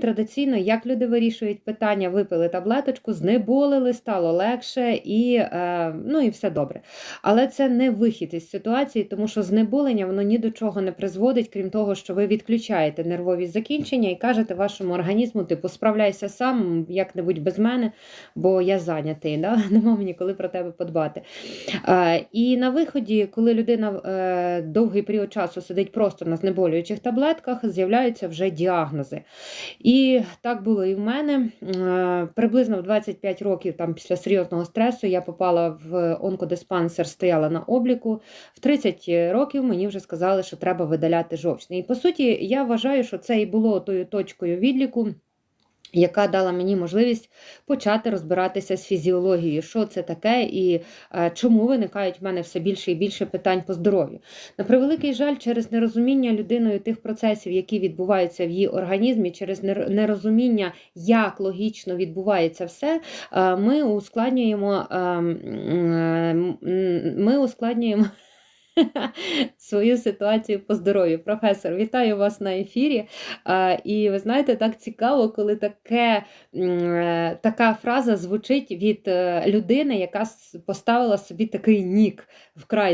Традиційно, як люди вирішують питання, випили таблеточку, знеболили, стало легше і, е, ну, і все добре. Але це не вихід із ситуації, тому що знеболення воно ні до чого не призводить, крім того, що ви відключаєте нервові закінчення і кажете вашому організму, типу, справляйся сам, як-небудь без мене, бо я зайнятий, да? нема мені коли про тебе подбати. Е, і на виході, коли людина е, довгий період часу сидить просто на знеболюючих таблетках, з'являються вже діагнози. І так було і в мене. Е, Приблизно в 25 років, там після серйозного стресу, я попала в онкодиспансер, стояла на обліку. В 30 років мені вже сказали, що треба видаляти жовчний. І по суті, я вважаю, що це і було тою точкою відліку. Яка дала мені можливість почати розбиратися з фізіологією, що це таке і е, чому виникають в мене все більше і більше питань по здоров'ю. На превеликий жаль, через нерозуміння людиною тих процесів, які відбуваються в її організмі, через нер- нерозуміння, як логічно відбувається все, е, ми ускладнюємо, е, м, м, ми ускладнюємо. Свою ситуацію по здоров'ю. Професор, вітаю вас на ефірі. І ви знаєте, так цікаво, коли таке, е, така фраза звучить від е, людини, яка поставила собі такий нік вкрай